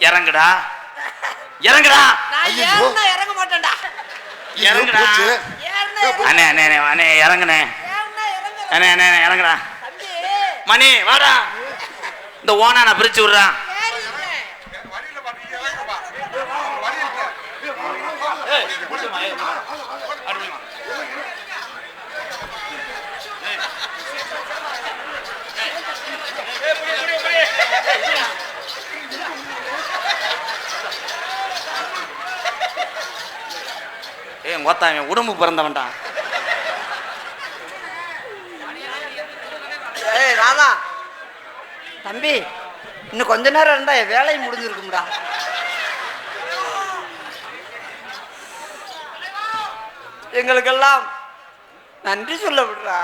இறங்குடா. இறங்குடா. இறங்க மாட்டேன்டா. இறங்குடா. அண்ணே அண்ணே அண்ணே, அண்ணே இறங்குனே அண்ணே அண்ணே இறங்குடா. மணி வாடா. இந்த ஓனா நான் பிரிச்சு விடுறான் ஏய் மொத்தம் உடம்பு பிறந்தவன்டா. ஏய் ராதா. தம்பி இன்னும் கொஞ்ச நேரம் இருந்தா என் வேலையும் முடிஞ்சிருக்கும்டா. எங்களுக்கெல்லாம் நன்றி சொல்ல விடுறா.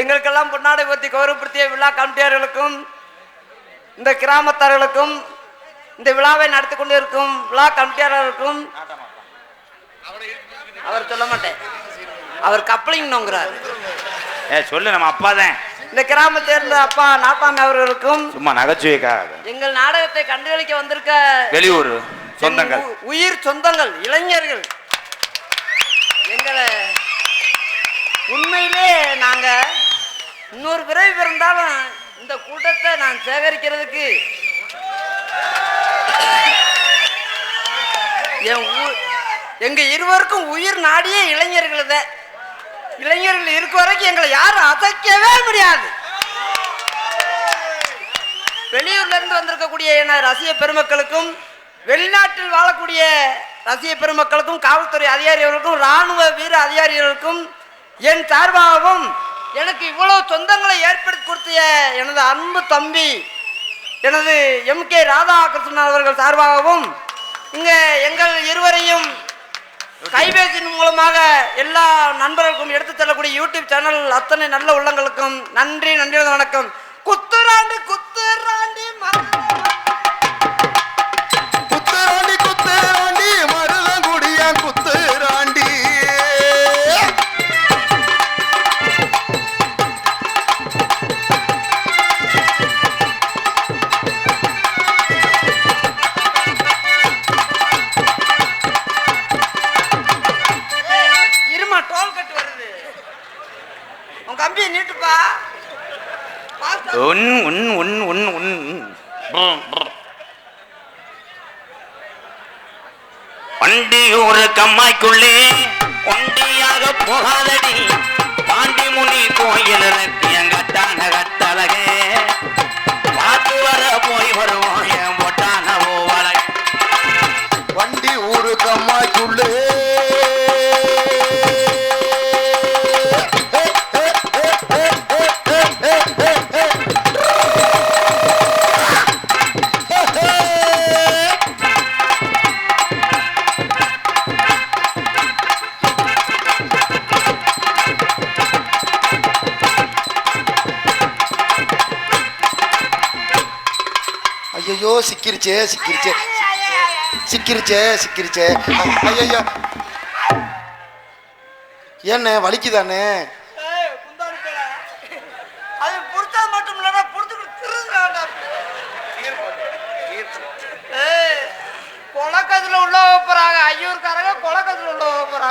எங்களுக்கெல்லாம் பொன்னாடை பற்றி கௌரவப்படுத்திய விழா கமிட்டியார்களுக்கும் இந்த கிராமத்தார்களுக்கும் இந்த விழாவை நடத்தி கொண்டிருக்கும் விழா கமிட்டியாளர்களுக்கும் அவர் சொல்ல மாட்டேன். அவர் கப்ளிங் நோங்குறாரு ஏ சொல்லு நம்ம அப்பா தான். இந்த கிராமத்தை சேர்ந்த அப்பா நாட்டாமி அவர்களுக்கும் சும்மா நகைச்சுவைக்காக. எங்கள் நாடகத்தை கண்டுகளிக்க வந்திருக்க வெளியூர் சொந்தங்கள். உயிர் சொந்தங்கள் இளைஞர்கள். எங்களை உண்மையிலே நாங்க இன்னொரு பிறவி பிறந்தாலும் இந்த கூட்டத்தை நான் சேகரிக்கிறதுக்கு என் ஊ- எங்க இருவருக்கும் உயிர் நாடியே இளைஞர்கள் தான் இளைஞர்கள் இருக்க வரைக்கும் எங்களை யாரும் அசைக்கவே முடியாது. வெளியூர்ல இருந்து வந்திருக்கக்கூடிய என ரசிக பெருமக்களுக்கும் வெளிநாட்டில் வாழக்கூடிய ரசிக பெருமக்களுக்கும் காவல்துறை அதிகாரிகளுக்கும் ராணுவ வீர அதிகாரிகளுக்கும் என் சார்பாகவும் எனக்கு இவ்வளவு சொந்தங்களை ஏற்படுத்தி கொடுத்த எனது அன்பு தம்பி எனது எம் கே ராதாகிருஷ்ணன் அவர்கள் சார்பாகவும் இங்கே எங்கள் இருவரையும் கைபேசியின் மூலமாக எல்லா நண்பர்களுக்கும் எடுத்து செல்லக்கூடிய யூடியூப் சேனல் அத்தனை நல்ல உள்ளங்களுக்கும் நன்றி நன்றி வணக்கம் குத்துராண்டி குத்துராண்டி மரணம். குத்துராண்டி கம்மாய்க்குள்ளே ஒண்டியாக போகாதடி. பாண்டி முனி கோயில் இருக்கு எங்கட்டான கட்டழகே பார்த்து வர போய் வரும் சிக்கிருச்சே சிக்கிருச்சே. சிக்கிருச்சே சிக்கிருச்சே. ஐயோ ஏண்ணே வலிக்குதானே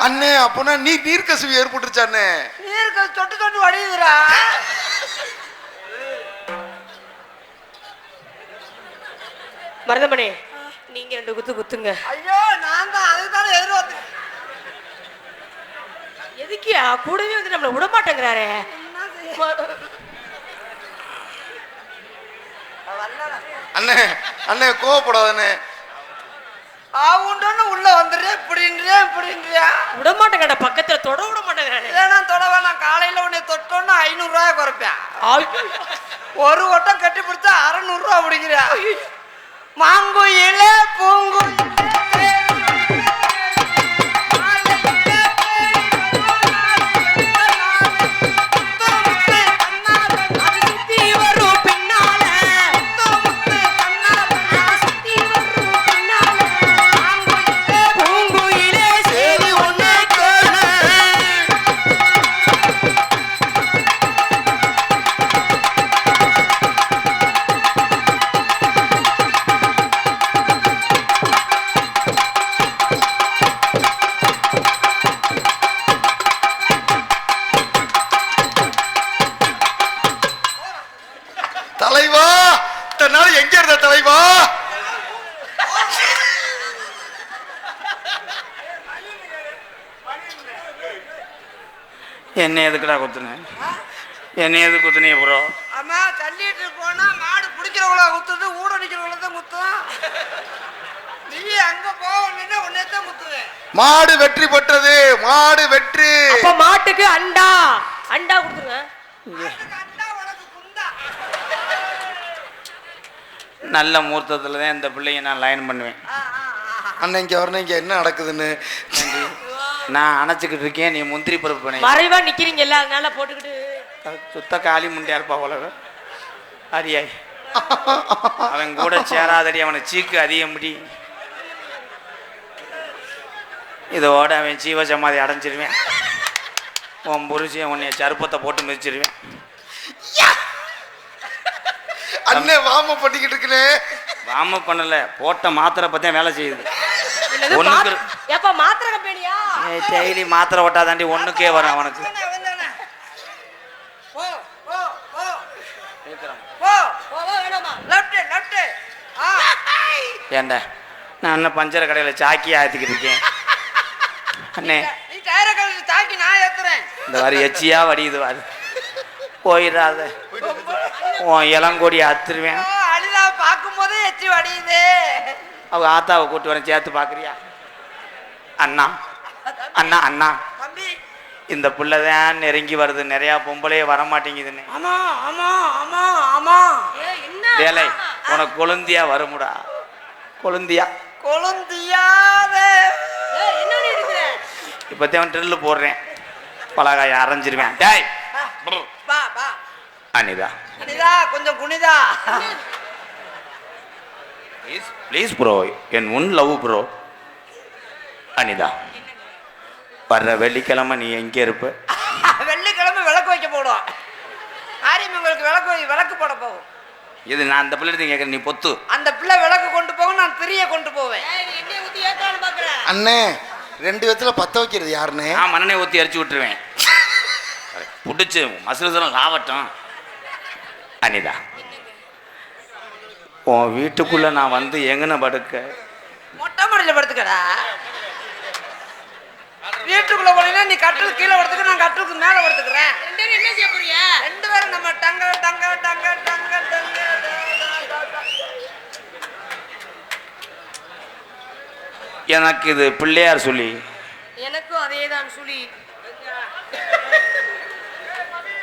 அண்ணே அப்போனா நீ நீர்க்கசிவு ஏற்பட்டுருச்சாண்ணே? நீருக்கு தொட்டு தொட்டு வடியுதுடா. மருதமணி நீங்க ரெண்டு குத்து குத்துங்க. ஐயோ நான் தான் அதுதானே எதிர்பார்த்து எதுக்கியா? கூடவே வந்து நம்மள விட மாட்டேங்கிறாரே. அண்ணே அண்ணே கோவப்படாதண்ணே. ஆவுண்டோன்னு உள்ள வந்துடுறேன். இப்படின்றியா இப்படின்றியா விட மாட்டேங்கடா பக்கத்துல தொட விட மாட்டேங்கிறாரே. ஏன்னா தொட வேணாம். காலையில உன்னை தொட்டோன்னு ஐநூறுரூவா குறைப்பேன். ஒரு வட்டம் கட்டி பிடிச்சா அறநூறுரூவா பிடிக்கிறியா மாங்குயில பூங்குயிலே என்ன எதுக்குடா குத்துன? என்ன எது குத்துனீங்க ப்ரோ அம்மா தள்ளிட்டு போனா மாடு பிடிக்கிறவங்கள குத்துது ஊட நிக்கிறவங்கள தான் குத்தும். நீ அங்க போகணும்னா உன்னை தான் குத்துவேன். மாடு வெற்றி பெற்றது மாடு வெற்றி. அப்ப மாட்டுக்கு அண்டா அண்டா கொடுத்துருங்க. மாட்டுக்கு அண்டா, உனக்கு குண்டா. நல்ல முகூர்த்தத்தில் தான் இந்த பிள்ளைங்க நான் லைன் பண்ணுவேன். அண்ணன் இங்க வரணும் இங்க என்ன நடக்குதுன்னு? நான் அணைச்சிக்கிட்டு இருக்கேன் நீ முந்திரி பருப்பு பண்ணி. மறைவா நிக்கிறீங்கல்ல அதனால போட்டுக்கிட்டு. சுத்த காளி முண்டியா இருப்பா உலக அரியாய். அவன் கூட சேராதடி அவனை சீக்கு அதிகம் முடி. இதோட அவன் ஜீவ சமாதி அடைஞ்சிருவேன். உன் புருஷன் உன்னைய சருப்பத்தை போட்டு மிதிச்சிருவேன். அண்ணன் வாம பண்ணிக்கிட்டு இருக்கனே. வாம பண்ணல போட்ட மாத்திரை பத்தியும் வேலை செய்யுது. ஒண்ணுக்கு ஏப்பா மாத்திரை கம்பெனியா? டெய்லி மாத்திரை ஓட்டாதாண்டி ஒண்ணுக்கே வரும் அவனுக்கு. அவன்தானே, அவன்தானே. போ, போ, போ, கேக்குறான். போ. போ, போ, வேணாமா? left, left. ஆ. ஏண்டா நான் இன்னும் பஞ்சர கடையில் சாக்கி ஆத்திக்கிட்டு இருக்கேன். அண்ணே. நீ டயர கழுவி தாக்கி நான் ஏத்துறேன். இந்த வாரி எச்சியா வடியுது வாரு. போயிடாத. உன் இளங்கொடி அத்துருவேன். அனிதா பார்க்கும் போதே எச்சி வடியுது. அவ ஆத்தாவை கூட்டு வரேன் சேர்த்து பார்க்குறியா? அண்ணா. அண்ணா அண்ணா. தம்பி. இந்த புள்ள தான் நெருங்கி வருது. நிறையா பொம்பளையே வர மாட்டேங்குதுன்னு ஆமா ஆமா ஆமா. ஆமா வேலை உனக்கு கொழுந்தியா வருமுடா. கொழுந்தியா. எடுக்கிற இப்போத்தான் ட்ரில்லு போடுறேன். பலகாயை அரைஞ்சிருவேன். டேய். பா பா அனிதா. அனிதா கொஞ்சம் குனிதா. ப்ளீஸ் ப்ளீஸ் ப்ரோ என் உன் லவ் ப்ரோ அனிதா வர்ற வெள்ளிக்கிழமை நீ எங்கே இருப்ப? வெள்ளிக்கிழமை விளக்கு வைக்க போடும் ஆரியமங்களுக்கு விளக்கு வை- விளக்கு போட போகும். இது நான் அந்த பிள்ளை கேட்குறேன் நீ பொத்து. அந்த பிள்ளை விளக்கு கொண்டு போகும் நான் திரிய கொண்டு போவேன். அண்ணே ரெண்டு விதத்துல பத்த வைக்கிறது யாருன்னு நான் மண்ணனை ஊற்றி அரிச்சு விட்டுருவேன். பிடிச்சி மசுரதெல்லாம் லாவட்டும் அனிதா உன் வீட்டுக்குள்ளே நான் வந்து எங்கன படுக்க? மொட்டை மாடியில் படுத்துக்கடா. வீட்டுக்குள்ள போனீங்கன்னா நீ கட்டில் கீழே படுத்துக்க நான் கட்டிலுக்கு மேலே படுத்துக்கிறேன். ரெண்டு பேரும் என்ன செய்ய போறீங்க? ரெண்டு பேரும் நம்ம டங்க டங்க டங்க டங்க டங்க எனக்கு இது பிள்ளையார் சொல்லி எனக்கும் அதேதான் சுழி.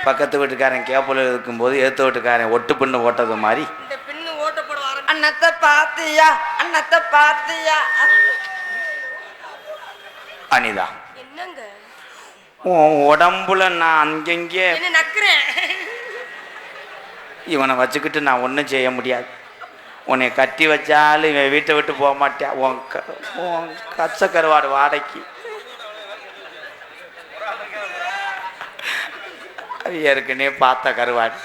பக்கத்து வீட்டுக்காரன் கேப்பில் இருக்கும்போது ஏற்ற வீட்டுக்காரன் ஒட்டு பின்னு ஓட்டது மாதிரி. இந்த பின்னு ஓட்ட போட ஆரம்பி அண்ணத்தை பாத்தியா அண்ணத்தை பாத்தியா. அனிதா. என்னங்க? உன் உடம்புல நான் அங்கங்கே நக்குறேன். இவனை வச்சுக்கிட்டு நான் ஒன்றும் செய்ய முடியாது. உன்னை கட்டி வச்சாலும் இவன் வீட்டை விட்டு போக மாட்டேன் உன் க உன் கச்ச கருவாடு வாடகைக்கு. அது ஏற்கனவே பார்த்த கருவாடு.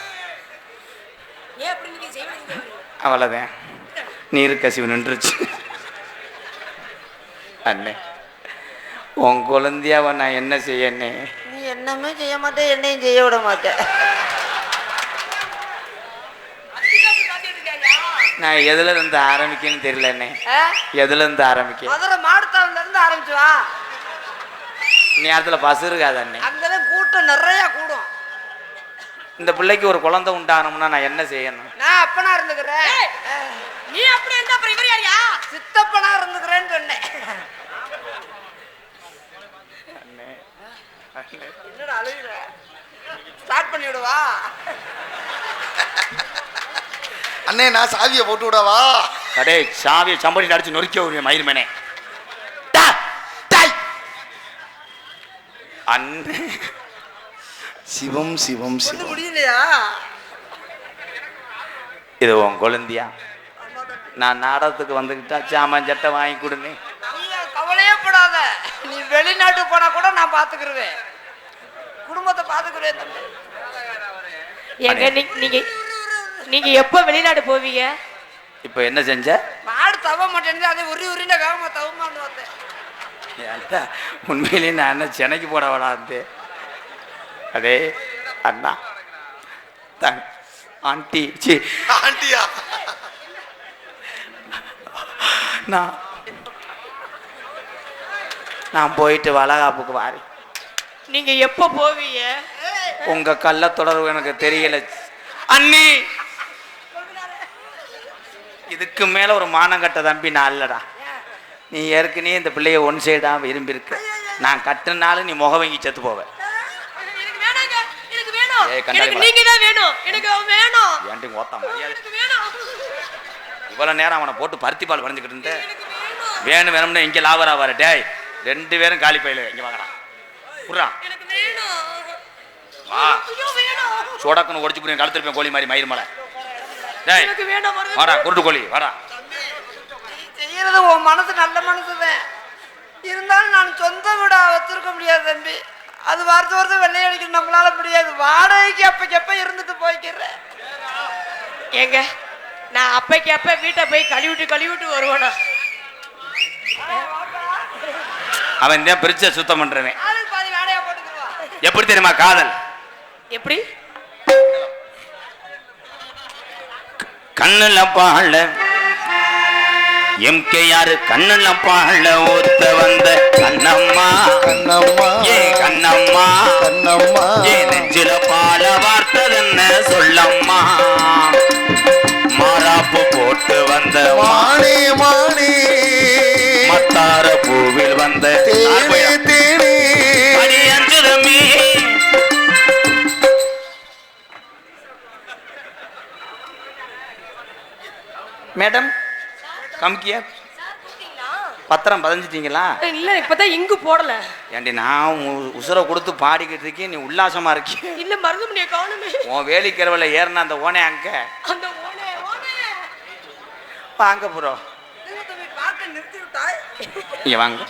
அவ்வளோதான் நீர் கசிவு நின்றுச்சு. அண்ணே. உன் குழந்தையாவை நான் என்ன செய்யண்ணே? நீ என்னமே செய்ய மாட்டே என்னையும் செய்ய விட மாட்டேன் நான் எதுல இருந்து ஆரம்பிக்கன்னு தெரியலண்ணே? எதுல இருந்து ஆரம்பிக்க? மதுரை மாடுத்தாவில இருந்து ஆரம்பிச்சு வா நேரத்தில் பசு இருக்காது அண்ணே அங்கதான் கூட்டம் நிறைய கூடும். இந்த பிள்ளைக்கு ஒரு குழந்தை உண்டாகணும்னா நான் என்ன செய்யணும்? நான் அப்பனா இருந்துக்கிறேன். நீ அப்படி இருந்தா அப்புறம் இவர் யாரியா சித்தப்பனா இருந்துக்கிறேன்னு சொன்னேன். என்னடா அழுகுற? ஸ்டார்ட் பண்ணி விடுவா அண்ணே நான் சாவியை போட்டு விடவா? கடே சாவியை சம்பளி அடிச்சு நொறுக்க ஒரு மயிர்மேனே அண்ணே. சிவம் சிவம் சிவம். முடியலையா? இது உன் குழந்தையா? நான் நாடகத்துக்கு வந்துக்கிட்டா சாமான் சட்டை வாங்கி கொடுங்க நீ வெளிநாட்டு போனா கூட நான் பாத்துக்கிருவேன். குடும்பத்தை பாத்துக்கிருவேன் தம்பி. எங்க நீ- நீங்க நீங்க எப்ப வெளிநாடு போவீங்க? இப்போ என்ன செஞ்ச? மாடு தவ மாட்டேன்னு அதை உரி உரிண்ட வேகமா தவமான்னு பார்த்தேன் ஏன்டா, உண்மையிலேயே நான் என்ன சென்னைக்கு போட விடாது அடே அண்ணா. தங் ஆண்டி சி. ஆண்டியா? நான் நான் போயிட்டு வளகாப்புக்கு வாரேன் நீங்க எப்ப போவீங்க? உங்க கள்ள தொடர்பு எனக்கு தெரியல. அண்ணி! இதுக்கு மேல ஒரு மானங்கட்ட தம்பி நான் இல்லடா. நீ ஏற்கனவே இந்த பிள்ளைய ஒன் சைடா விரும்பியிருக்க. நான் கட்டுனாலும் நீ முக வாங்கி செத்து போவ. இவ்வளவு நேரம் அவனை போட்டு பருத்தி பால் வரைஞ்சிக்கிட்டு இருந்தேன் வேணும். வேணும் வேணும்னு இங்கே லாபரா வர டேய் ரெண்டு பேரும் காலி பையில இங்க வாங்கடா. புறா எனக்கு வேணும். வா. சொடக்குன்னு ஒடிச்சு புரியும் கழுத்திருப்பேன் கோழி மாதிரி மயிர் மலை. டேய். எனக்கு வேணும் மருது. வாடா குருட்டு கோழி வாடா. நீ செய்யறது உன் மனசு நல்ல மனசுதான். இருந்தாலும் நான் சொந்த வீடா வச்சிருக்க முடியாது தம்பி. அது வருஷம் வருஷம் வெள்ளை அடிக்க நம்மளால முடியாது. வாடகைக்கு அப்பக்கு எப்ப இருந்துட்டு போய்க்கிறேன். ஏங்க நான் அப்பைக்கு அப்ப வீட்டை போய் கழுவிட்டு கழுவிட்டு வருவேனா? அவன் தான் பிரிச்ச சுத்தம் பண்றவன். எப்படி தெரியுமா காதல்? எப்படி? கண்ணுல பாழ எம்கேஆர் கண்ணுல பாழ ஊத்த வந்த கண்ணம்மா. கண்ணம்மா. ஏ கண்ணம்மா. கண்ணம்மா. ஏ நெஞ்சில பால வார்த்ததென்ன சொல்லம்மா. மாறாப்பு போட்டு வந்த மா- மானே. மத்தார பூவில் வந்த மேடம் கம்கியா பத்திரம் பதிஞ்சிட்டீங்களா? இல்ல இப்பதான் இங்கு போடல. ஏண்டி நான் உசுரை கொடுத்து பாடிக்கிட்டு இருக்கேன் நீ உல்லாசமா இருக்கிய இல்ல மருதுமணியை காணுமே. உன் வேலிக்கரவில் ஏறின அந்த ஓனே அங்க. அந்த ஓனே ஓனே வாங்க ப்ரோ தம்பி பாட்டை நிறுத்தி விட்டாய் இங்க வாங்க.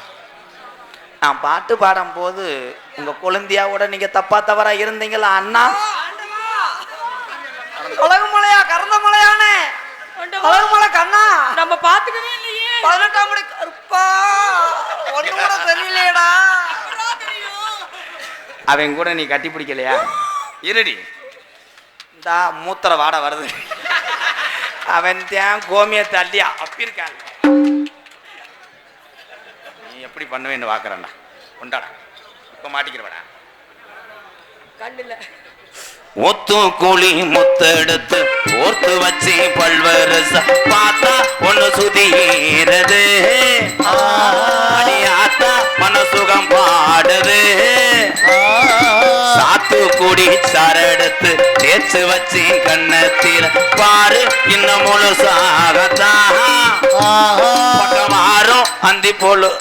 நான் பாட்டு பாடும்போது உங்க குழந்தையாவோட நீங்க தப்பா தவறா இருந்தீங்களா அண்ணா? உலக மலையா கறந்த மலையானே உலக மலை கண்ணா. நம்ம பாத்துக்கவே இல்லையே. பதினெட்டாம் மணி கருப்பா. ஒண்ணு கூட தெரியலையேடா. அவன் கூட நீ கட்டி பிடிக்கலையா? இருடி. இந்த மூத்திர வாட வருது. அவன் தான் கோமிய தள்ளி அப்பி இருக்கான் நீ எப்படி பண்ணுவேன்னு பார்க்குறேன்டா. கொண்டாடா இப்போ மாட்டிக்கிறவடா. கண்ணுல. ஒத்து கூலி முத்தெடுத்து ஓர்த்து வச்சு பல்வரச பார்த்தா ஒண்ணு சுதீரது. அடியாத்தா மனசுகம் பாடுது. சாத்து கூடி சரடுத்து தேய்ச்சு வச்சு கண்ணத்தில் பாரு இன்னும் முழுசாகத்தான். பக்கம் மாறும் அந்தி போலு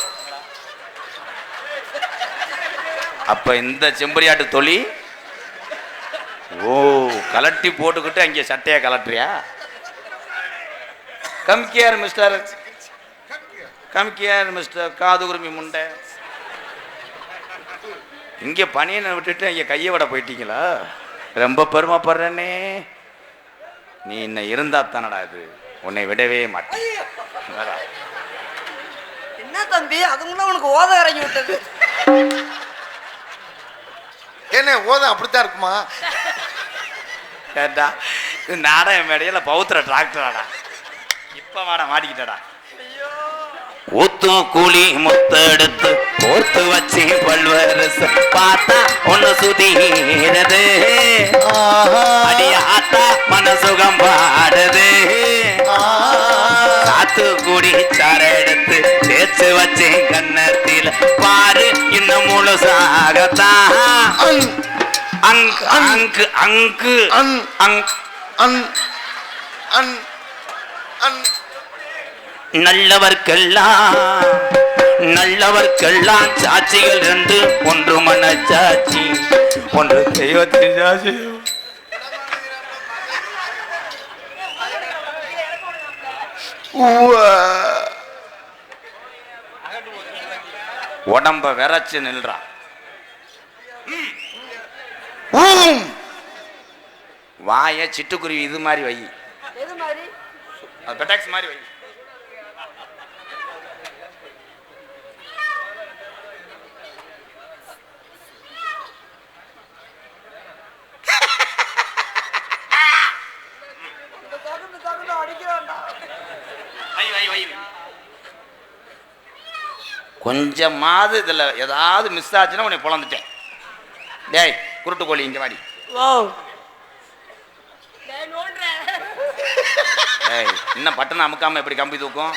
அப்ப இந்த செம்பரியாட்டு தொழி ஓ கலட்டி போட்டுக்கிட்டு அங்கே சட்டையை கலட்டுறியா? கம் கேர் மிஸ்டர் கம் கேர் மிஸ்டர் காது உரிமை முண்டை. இங்கே பனியனை விட்டுட்டு இங்கே கையை விட போயிட்டீங்களா? ரொம்ப பெருமைப்படுறேனே. நீ இன்ன இருந்தா தானடா இது. உன்னை விடவே மாட்டேன். என்ன தம்பி? அதுக்குள்ள உனக்கு ஓத இறங்கி விட்டது. என்ன ஓதம் அப்படித்தான் இருக்குமா? இது நாடக மேடையில பௌத்திர டிராக்டராடா இப்ப வாடா மாட்டிக்கிட்டடா. ஊத்து கூலி முத்தெடுத்து கோர்த்து வச்சு பல்வரச பார்த்தா ஒன்னு சுதீரது. அடியாத்தா மனசுகம் பாடுது. காத்து கூடி சார எடுத்து தேய்ச்சு வச்சு கன்னத்தில் பாரு இன்னும் முழுசாகத்தான் அங்கு அங்கு அங்கு அங்கு அன் அன் அன் நல்லவர்க்கெல்லாம் நல்லவர்க்கெல்லாம் சாட்சிகள் என்று ஒன்று மனச்சாட்சி ஒன்று தெய்வத்தின் சாட்சி உவ. உடம்ப விரைச்சு நில்றான். வாய சிட்டுக்குருவி இது மாதிரி வை. எது மாதிரி? பெட்டாக்ஸ் வை. கொஞ்சமாவது இதில் ஏதாவது மிஸ் ஆச்சுன்னா உன்னை பொழந்துட்டேன். டேய் குருட்டு கோழி இங்கே வாடி. ஓ ஏய் இன்னும் பட்டனை அமுக்காம எப்படி கம்பி தூக்கும்?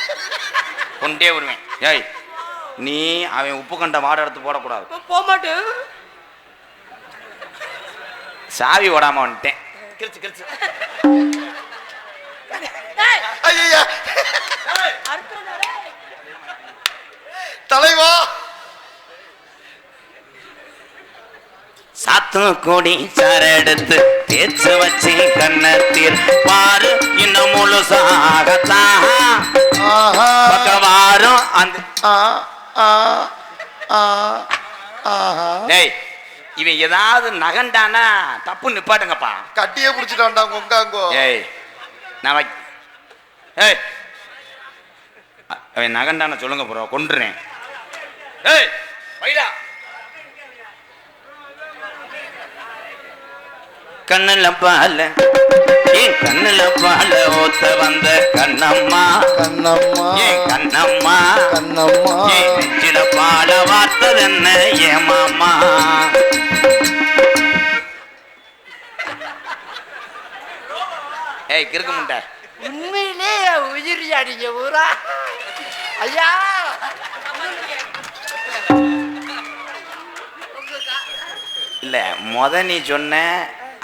கொண்டே வருவேன். ஏய் நீ அவன் உப்பு கண்ட மாடு எடுத்து போடக்கூடாது. போக மாட்டேன் சாவி ஓடாம வந்துட்டேன். கிழிச்சு கிழிச்சு. ஐயா. தலைவா? சாத்தும் கொடி சரெடுத்து தேய்ச்சு வச்சு கண்ணத்தில் பாரு இன்னும் முழுசாகத்தான். பக்கவாரும் அந்த இவன் ஏதாவது நகண்டானா தப்பு நிப்பாட்டுங்கப்பா. கட்டியே பிடிச்சிட்டான்டா கொங்காங்கோ ஏய் நான் ஏய். அவன் நகண்டான சொல்லுங்க ப்ரோ கொண்டுறேன் ஏய் வைடா கண்ணுல பால ஏன் கண்ணுல பால ஊத்த வந்த கண்ணம்மா. கண்ணம்மா. ஏன் கண்ணம்மா. கண்ணம்மா. ஏன் நெஞ்சில பால வார்த்தது என்ன ஏன் மாமா. ஏய் கிறுக்கு முண்டை. உண்மையிலே உயிரியா நீங்க ஊரா ஐயா. இல்ல முத நீ சொன்ன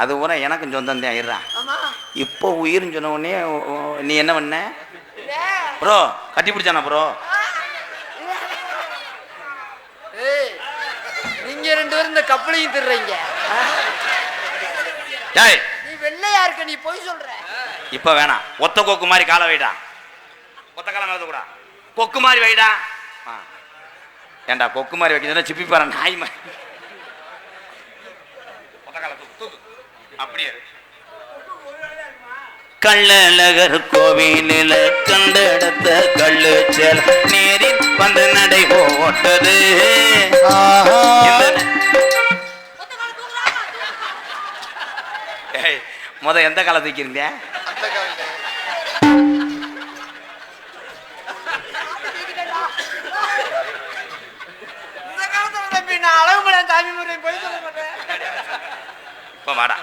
அது பூரா எனக்கும் சொந்தம் தான் ஆமா. இப்போ உயிர்னு சொன்ன உடனே நீ என்ன பண்ண. ப்ரோ கட்டி பிடிச்சானா ப்ரோ? ஏய் நீங்க ரெண்டு பேரும் இந்த கப்பலையும் திருறீங்க டேய் நீ வெள்ளையா இருக்க நீ போய் சொல்ற. இப்போ வேணாம். ஒத்த கொக்கு மாதிரி காலை வைடா. ஒத்த காலம் மேலே கூட கொக்கு மாதிரி வைடா. ஆ. ஏன்டா கொக்கு மாதிரி வைக்கிறதுனா சிப்பி பாரு நாய் மாதிரி ஒத்த காலை தூக்கு தூக்கு அப்படியே. கள்ளழகர் கோவிலில் கண்டெடுத்த கள்ளு செல் நேரில் வந்து நடை போட்டது. முத எந்த காலை தூக்கியிருந்தே? அந்த காலத்துல. இந்த காலத்துல தம்பி நான் அளவு மலை சாமி முறை போய் சொல்ல மாட்டேன். இப்போ வாடா.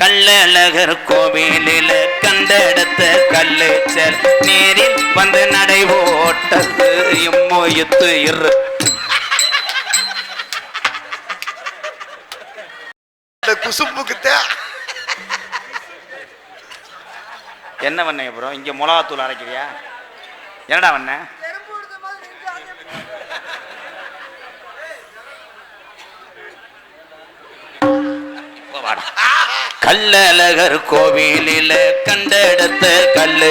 கள்ளழகர் கோவிலில் கண்டெடுத்த கல்லு செல் நேரில் வந்து நடை ஓட்டது. இம்மொய்த்து இரு. இந்த குசும்புக்கு தே என்ன பண்ண ப்ரோ? இங்க மிளகாத்தூள் அரைக்கிறியா? என்னடா பண்ண இப்போ வாடா கள்ளழகர் கண்டெடுத்த கல்லு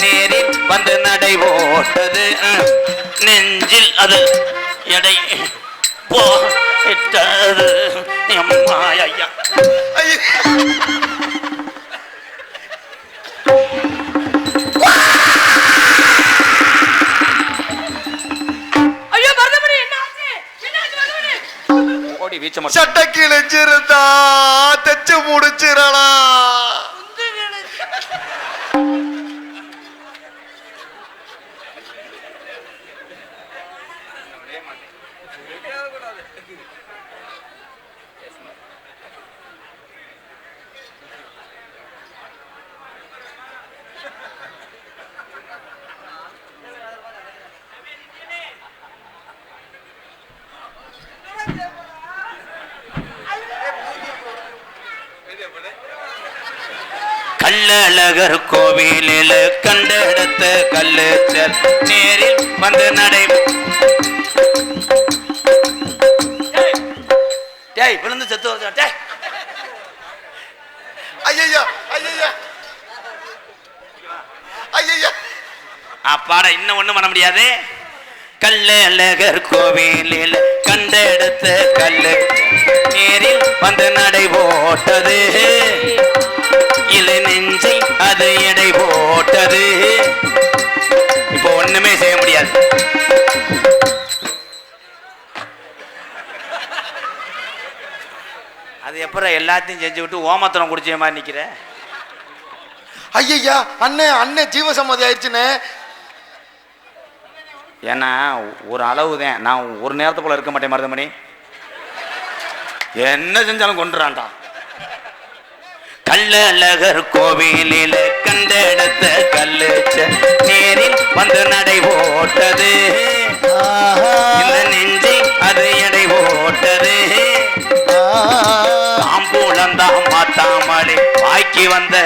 நேரில் வந்து நடை ஓட்டது நெஞ்சில் அது எடை போட்டது எம்மா மருதமணி ஓடி சட்டை கிழிஞ்சிருந்தா தச்சு முடிச்சிடலாம். கள்ளழகர் கோவிலில் கண்டெடுத்த கல்லு செல் நேரில் வந்து நடை டேய் விழுந்து செத்து வருதா டேய். ஐயா ஐயா ஐயா அப்பாடா இன்னும் ஒண்ணும் பண்ண முடியாது. கள்ளழகர் கோவிலில் கண்டெடுத்த கல்லு நேரில் வந்து நடை போட்டது அது எடை போட்டது. இப்போ ஒண்ணுமே செய்ய முடியாது. அது எப்பறம் எல்லாத்தையும் செஞ்சு விட்டு ஓமத்தனம் குடிச்ச மாதிரி நிக்கிற? ஐயா அண்ணே அண்ணே ஜீவசம்மதி ஆயிடுச்சுண்ணே. ஏன்னா ஒரு அளவு தான் நான் ஒரு நேரத்து போல இருக்க மாட்டேன் மருதமணி. என்ன செஞ்சாலும் கொண்டுறான்டா கள்ளழகர் கோவிலில் கண்டெடுத்த கல்லு நேரில் வந்து நடை போட்டது இந்த நெஞ்சை அது எடை போட்டது தாம்பூலம் தான் மாத்தாமலே வாய்க்கு வந்த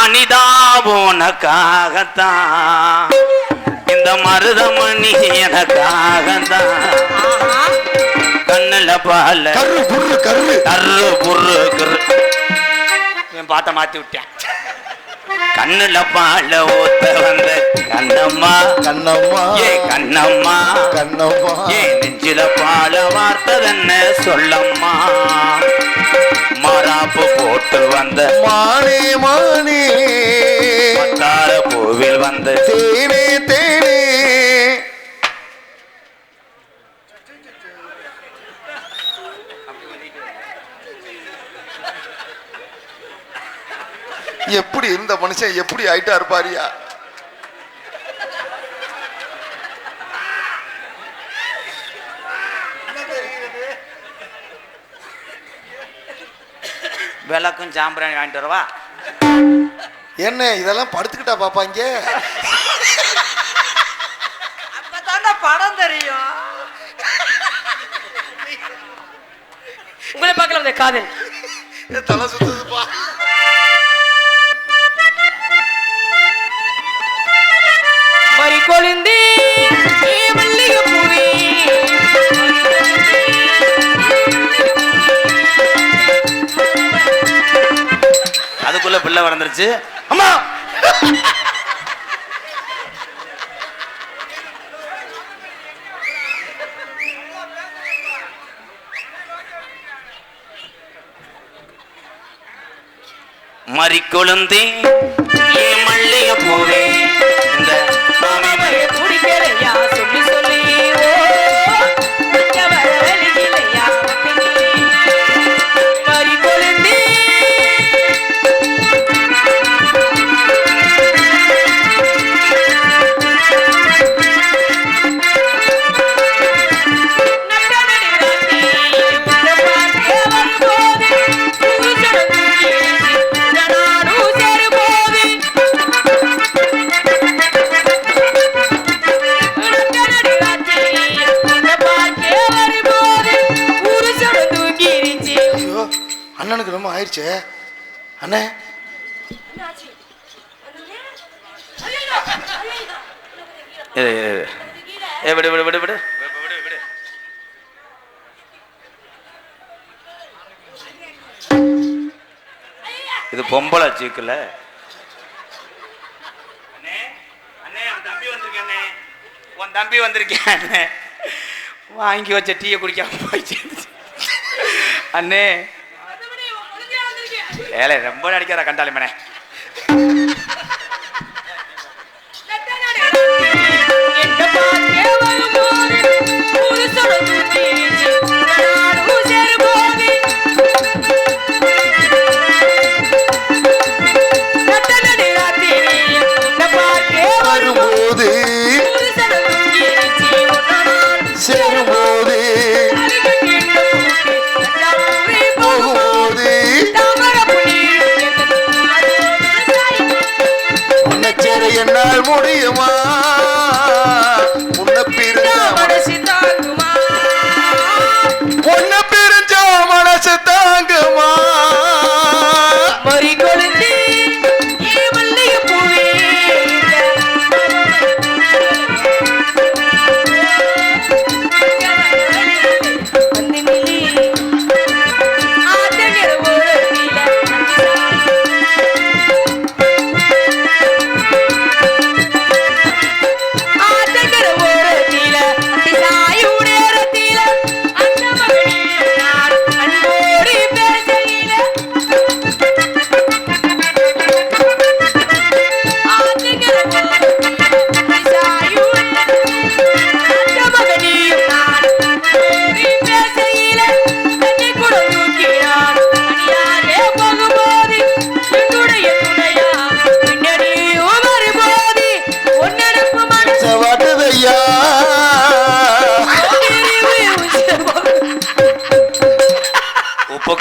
அனிதா உனக்காகத்தான் இந்த மருதமணி எனக்காகத்தான் கண்ணுல பால. கரு புரு கரு. கரு புரு கரு. என் பாட்ட மாத்தி விட்டேன். கண்ணுல பால ஊத்த வந்த கண்ணம்மா. கண்ணம்மா. ஏ கண்ணம்மா. கண்ணம்மா. ஏ நெஞ்சில பால வார்த்ததென்ன சொல்லம்மா. மராப்பு போட்டு வந்த மானே மத்தார பூவில் வந்த தேனே எப்படி இருந்த மனுஷன் எப்படி ஆயிட்டா இருப்பாரியா? விளக்கும் சாம்பிராணி வாங்கிட்டு வரவா? என்ன இதெல்லாம் படுத்துக்கிட்டா பாப்பாங்க அப்பதான்டா படம் தெரியும். உங்களை பார்க்கலாம் காதல். தலை சுத்துதுப்பா. கொழுந்தே மல்லிகை அதுக்குள்ள பிள்ளை வளர்ந்துருச்சு. அம்மா! மறிக்கொழுந்தே விடு விடு விடு விடு. விடு, விடு, விடு. இது பொம்பளை சீக்குல. அண்ணே அண்ணே உன் தம்பி வந்திருக்கேண்ணே உன் தம்பி வந்திருக்கேன் அண்ணே. வாங்கி வச்ச டீயை குடிக்காம போயிடுச்சு அண்ணே. ஏலே ரொம்ப நடிக்காத கண்டாளி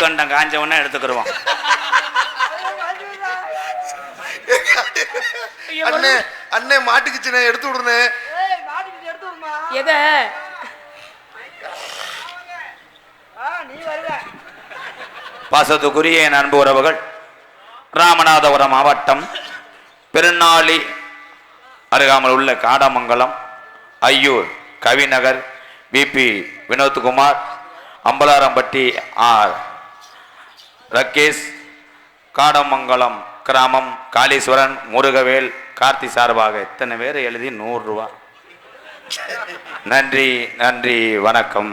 உப்பு கண்டம் காஞ்சவொன்னே எடுத்துக்கிருவோம். அண்ணே அண்ணே மாட்டுக்குச்சுண்ணே எடுத்து விடுமா. எத? ஆ, நீ வருவ. பாசத்துக்குரிய என் அன்பு உறவுகள் ராமநாதபுரம் மாவட்டம் பெருநாளி அருகாமல் உள்ள Kadamangalam Aiyur Kavinagar P P Vinothkumar Ambalarampatti R. Rakesh Kadamangalam கிராமம் காளீஸ்வரன் முருகவேல் கார்த்தி சார்பாக இத்தனை பேர் எழுதி நூறுரூவா நன்றி நன்றி வணக்கம்.